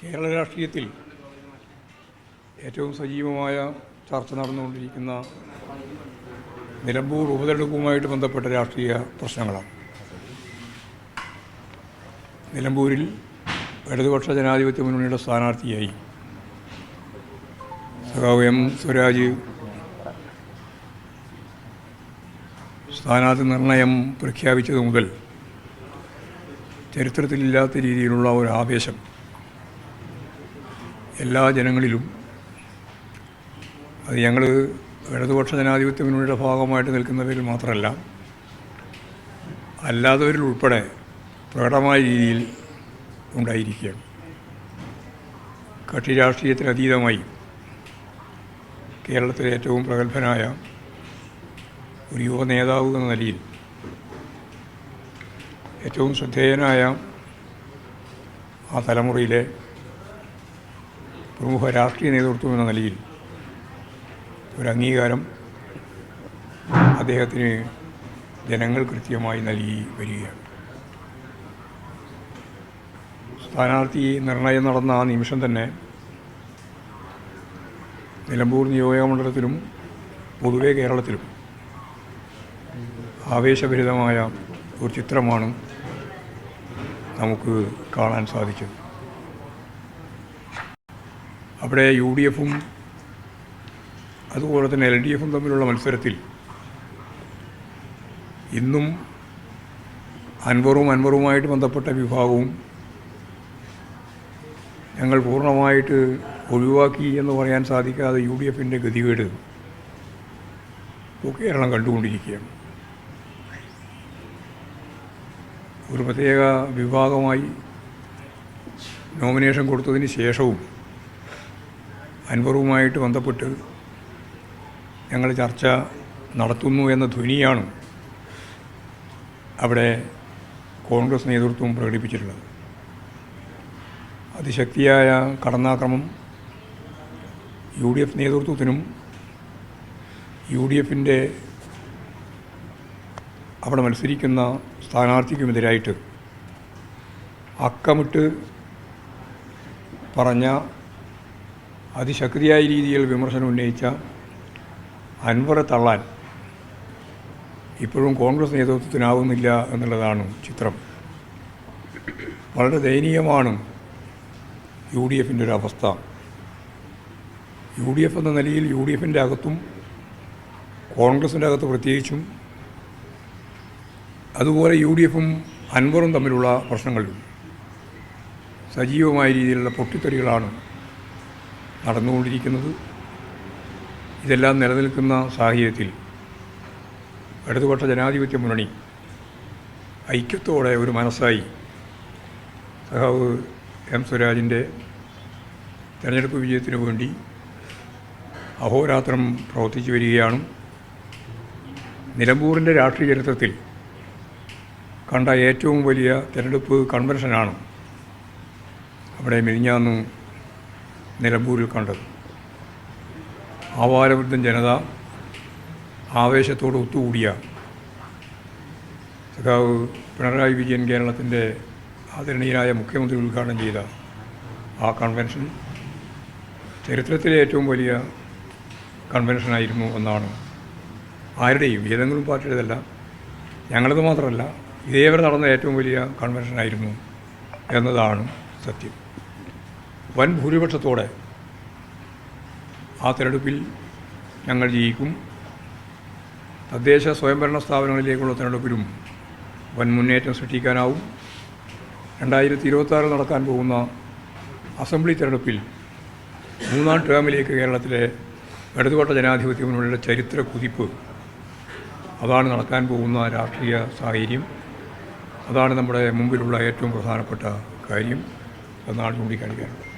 കേരള രാഷ്ട്രീയത്തിൽ ഏറ്റവും സജീവമായ ചർച്ച നടന്നുകൊണ്ടിരിക്കുന്ന നിലമ്പൂർ ഉപതെരഞ്ഞെടുപ്പുമായിട്ട് ബന്ധപ്പെട്ട രാഷ്ട്രീയ പ്രശ്നങ്ങളാണ്. നിലമ്പൂരിൽ ഇടതുപക്ഷ ജനാധിപത്യ മുന്നണിയുടെ സ്ഥാനാർത്ഥിയായി സഖാവ് എം സ്വരാജ് സ്ഥാനാർത്ഥി നിർണയം പ്രഖ്യാപിച്ചത് മുതൽ ചരിത്രത്തിലില്ലാത്ത രീതിയിലുള്ള ഒരു ആവേശം എല്ലാ ജനങ്ങളിലും അത് ഞങ്ങൾ ഇടതുപക്ഷ ജനാധിപത്യ മുന്നണിയുടെ ഭാഗമായിട്ട് നിൽക്കുന്നവരിൽ മാത്രമല്ല അല്ലാത്തവരിൽ ഉൾപ്പെടെ പ്രകടമായ രീതിയിൽ ഉണ്ടായിരിക്കുകയാണ്. കക്ഷി രാഷ്ട്രീയത്തിന് അതീതമായി കേരളത്തിലെ ഏറ്റവും പ്രഗത്ഭനായ ഒരു യുവ നേതാവ് എന്ന നിലയിൽ ഏറ്റവും ശ്രദ്ധേയനായ ആ തലമുറയിലെ പ്രമുഖ രാഷ്ട്രീയ നേതൃത്വം എന്ന നിലയിൽ ഒരു അംഗീകാരം അദ്ദേഹത്തിന് ജനങ്ങൾ കൃത്യമായി നൽകി വരികയാണ്. സ്ഥാനാർത്ഥി നിർണയം നടന്ന ആ നിമിഷം തന്നെ നിലമ്പൂർ നിയോജകമണ്ഡലത്തിലും പൊതുവെ കേരളത്തിലും ആവേശഭരിതമായ ഒരു ചിത്രമാണ് നമുക്ക് കാണാൻ സാധിച്ചത്. അവിടെ യു ഡി എഫും അതുപോലെ തന്നെ എൽ ഡി എഫും തമ്മിലുള്ള മത്സരത്തിൽ ഇന്നും അൻവറും അൻവറുമായിട്ട് ബന്ധപ്പെട്ട വിഭാഗവും ഞങ്ങൾ പൂർണമായിട്ട് ഒഴിവാക്കി എന്ന് പറയാൻ സാധിക്കാതെ യു ഡി എഫിന്റെ ഗതികേട് കേരളം കണ്ടുകൊണ്ടിരിക്കുകയാണ്. ഒരു പ്രത്യേക വിഭാഗമായി നോമിനേഷൻ കൊടുത്തതിന് ശേഷവും അൻവറുമായിട്ട് ബന്ധപ്പെട്ട് ഞങ്ങൾ ചർച്ച നടത്തുന്നു എന്ന ധ്വനിയാണ് അവിടെ കോൺഗ്രസ് നേതൃത്വം പ്രകടിപ്പിച്ചിട്ടുള്ളത്. അതിശക്തിയായ കടന്നാക്രമം യു ഡി എഫ് നേതൃത്വത്തിനും യു ഡി എഫിന്റെ അവിടെ മത്സരിക്കുന്ന സ്ഥാനാർത്ഥിക്കുമെതിരായിട്ട് അക്കമിട്ട് പറഞ്ഞ അതിശക്തിയായ രീതിയിൽ വിമർശനം ഉന്നയിച്ച അൻവറെ തള്ളാൻ ഇപ്പോഴും കോൺഗ്രസ് നേതൃത്വത്തിനാവുന്നില്ല എന്നുള്ളതാണ് ചിത്രം. വളരെ ദയനീയമാണ് യു ഡി എഫിന്റെ ഒരു അവസ്ഥ. യു ഡി എഫ് എന്ന നിലയിൽ യു ഡി എഫിന്റെ അകത്തും കോൺഗ്രസിന്റെ അകത്ത് പ്രത്യേകിച്ചും അതുപോലെ യു ഡി എഫും അൻവറും തമ്മിലുള്ള പ്രശ്നങ്ങളിലും സജീവമായ രീതിയിലുള്ള പൊട്ടിത്തെറികളാണ് നടന്നുകൊണ്ടിരിക്കുന്നത്. ഇതെല്ലാം നിലനിൽക്കുന്ന സാഹചര്യത്തിൽ ഇടതുപക്ഷ ജനാധിപത്യ മുന്നണി ഐക്യത്തോടെ ഒരു മനസ്സായി സഹാവ് എം സ്വരാജിന്റെ തെരഞ്ഞെടുപ്പ് വിജയത്തിനു വേണ്ടി അഹോരാത്രം പ്രവർത്തിച്ചു വരികയാണ്. നിലമ്പൂരിന്റെ രാഷ്ട്രീയ ചരിത്രത്തിൽ കണ്ട ഏറ്റവും വലിയ തെരഞ്ഞെടുപ്പ് കൺവെൻഷനാണ് അവിടെ മെലിഞ്ഞാന്ന് നിലമ്പൂരിൽ കണ്ടത്. ആവാരവൃദ്ധം ജനത ആവേശത്തോട് ഒത്തുകൂടിയ സഖാവ് പിണറായി വിജയൻ കേരളത്തിന്റെ ആദരണീയനായ മുഖ്യമന്ത്രി ഉദ്ഘാടനം ചെയ്ത ആ കൺവെൻഷൻ ചരിത്രത്തിലെ ഏറ്റവും വലിയ കൺവെൻഷനായിരുന്നു എന്നാണ് ആരുടെയും ഏതെങ്കിലും പാർട്ടിയുടേതല്ല ഞങ്ങളത് മാത്രമല്ല ഇതേവരെ നടന്ന ഏറ്റവും വലിയ കൺവെൻഷനായിരുന്നു എന്നതാണ് സത്യം. വൻ ഭൂരിപക്ഷത്തോടെ ആ തെരഞ്ഞെടുപ്പിൽ ഞങ്ങൾ ജയിക്കും. തദ്ദേശ സ്വയംഭരണ സ്ഥാപനങ്ങളിലേക്കുള്ള തെരഞ്ഞെടുപ്പിലും വൻ മുന്നേറ്റം സൃഷ്ടിക്കാനാവും. രണ്ടായിരത്തി ഇരുപത്താറിൽ നടക്കാൻ പോകുന്ന അസംബ്ലി തെരഞ്ഞെടുപ്പിൽ മൂന്നാം ടേമിലേക്ക് കേരളത്തിലെ ഇടതുപക്ഷ ജനാധിപത്യ ചരിത്ര കുതിപ്പ്. അതാണ് നടക്കാൻ പോകുന്ന രാഷ്ട്രീയ സാഹചര്യം. അതാണ് നമ്മുടെ മുമ്പിലുള്ള ഏറ്റവും പ്രധാനപ്പെട്ട കാര്യം. എന്നാണ് ചൂണ്ടിക്കാണിക്കാറുള്ളത്